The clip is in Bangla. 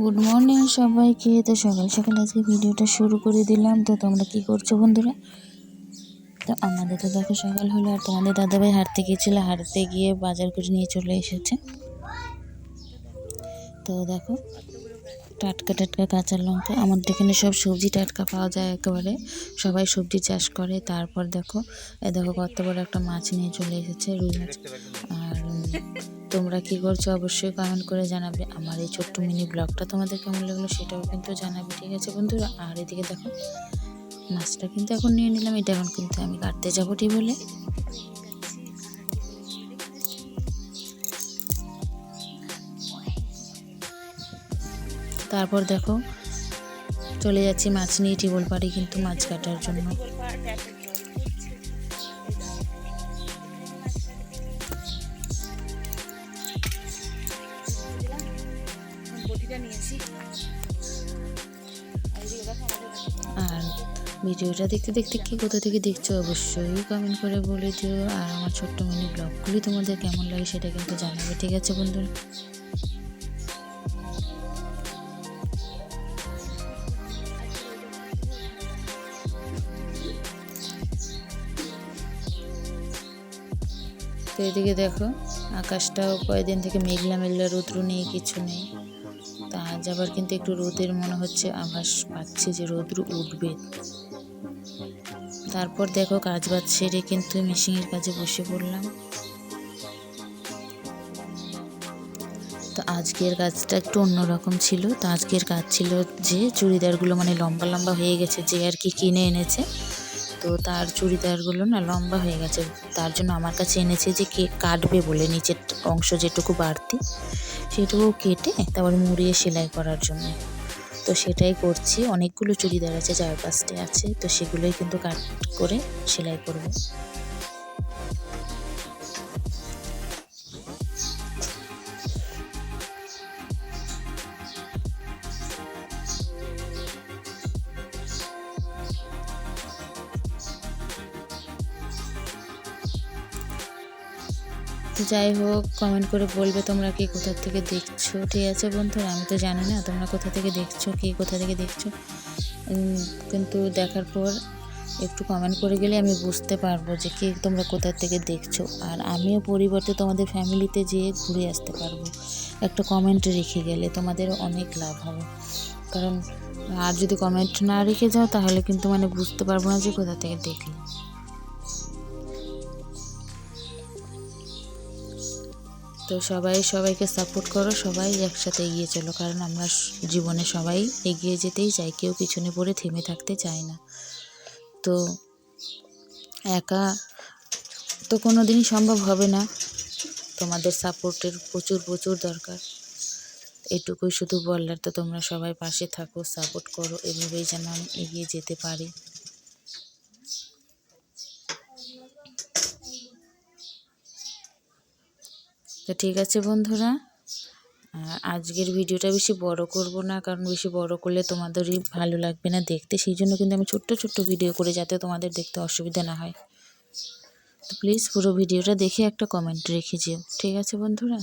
গুড মর্নিং সবাইকে। তো সকাল সকাল আজকে ভিডিওটা শুরু করে দিলাম। তো তোমরা কি করছ বন্ধুরা? তো আমাদের তো দেখো সকাল হলো আর তোমাদের দাদাভাই হাঁটতে গিয়েছিল। হাঁটতে গিয়ে বাজার করে নিয়ে চলে এসেছে। তো দেখো, টাটকা টাটকা কাঁচা লঙ্কা। আমাদের এখানে সব সবজি টাটকা পাওয়া যায় একেবারে। সবাই সবজি চাষ করে। তারপর দেখো, এ দেখো কত বড় একটা মাছ নিয়ে চলে এসেছে, রুই মাছ। আর তোমরা কি করছ অবশ্যই কমেন্ট করে জানাবে। আমার এই ছোট্ট মিনি ব্লগটা তোমাদের কেমন লাগল সেটাও কিন্তু জানাবে, ঠিক আছে বন্ধুরা? আর এদিকে দেখো, মাছটা কিন্তু এখন নিয়ে নিলাম, এটা এখন কিন্তু আমি কাটতে যাব টিবলে। তারপর দেখো, চলে যাচ্ছি মাছ নিয়ে, টিবল পাড়ি কিন্তু মাছ কাটার জন্য। আর ভিডিওটা দেখতে দেখতে কি কোথা থেকে দেখছ অবশ্যই কমেন্ট করে বলে দিও। আর আমার ছোট্ট মিনি ব্লগগুলি তোমাদের কেমন লাগে সেটা কিন্তু জানাবে, ঠিক আছে বন্ধুরা এদিকে দেখো, আকাশটাও কয়েকদিন থেকে মেঘলা মেঘলা রৌদ্র নেই, কিছু নেই। তা আজ আবার কিন্তু একটু রোদের মনে হচ্ছে, আভাস পাচ্ছি যে রৌদ্র উঠবে। তারপর দেখো কাজ বাজ সেরে কিন্তু মেশিনের কাজে বসে পড়লাম। তো আজকের কাজটা একটু অন্যরকম ছিল। তো আজকের কাজ ছিল যে চুড়িদারগুলো মানে লম্বা লম্বা হয়ে গেছে, যে আর কি কিনে এনেছে। তো তার চুড়িদারগুলো না লম্বা হয়ে গেছে, তার জন্য আমার কাছে এনেছে যে কে কাটবে বলে, নিচের অংশ যেটুকু বাড়তি। সেটুকু কেটে তারপর মুড়িয়ে সেলাই করার জন্য। তো সেটাই করছি। অনেকগুলো চুড়িদার আছে চার পাঁচটি আছে। তো সেগুলোই কিন্তু কাট করে সেলাই করব। তো যাই হোক কমেন্ট করে বলবে তোমরা কে কোথা থেকে দেখছ? ঠিক আছে বন্ধুরা আমি তো জানি না তোমরা কোথা থেকে দেখছ, কে কোথা থেকে দেখছ। কিন্তু দেখার পর একটু কমেন্ট করে গেলে আমি বুঝতে পারব যে কে তোমরা কোথা থেকে দেখছ। আর আমিও পরিবর্তে তোমাদের ফ্যামিলিতে যেয়ে ঘুরে আসতে পারব। একটা কমেন্ট রেখে গেলে তোমাদের অনেক লাভ হবে। কারণ, আর যদি কমেন্ট না রেখে যাও তাহলে কিন্তু মানে বুঝতে পারব না যে কোথা থেকে দেখলে। তো সবাই, সবাইকে সাপোর্ট করো, সবাই একসাথে এগিয়ে চলো। কারণ আমরা জীবনে সবাই এগিয়ে যেতেই চাই, কেউ পিছনে পড়ে থেমে থাকতে চায় না। তো একা তো কোনো দিনই সম্ভব হবে না। তোমাদের সাপোর্টের প্রচুর প্রচুর দরকার। এটুকুই শুধু বললার তো তোমরা সবাই পাশে থাকো সাপোর্ট করো, এভাবেই যেন আমি এগিয়ে যেতে পারি। তো ঠিক আছে বন্ধুরা আজকের ভিডিওটা বেশি বড় করব না, কারণ বেশি বড় করলে তোমাদেরই ভালো লাগবে না দেখতে। সেই জন্য কিন্তু আমি ছোট্ট ছোট্ট ভিডিও করে যাতে তোমাদের দেখতে অসুবিধা না হয়। তো প্লিজ পুরো ভিডিওটা দেখে একটা কমেন্ট রেখে যেও। ঠিক আছে বন্ধুরা?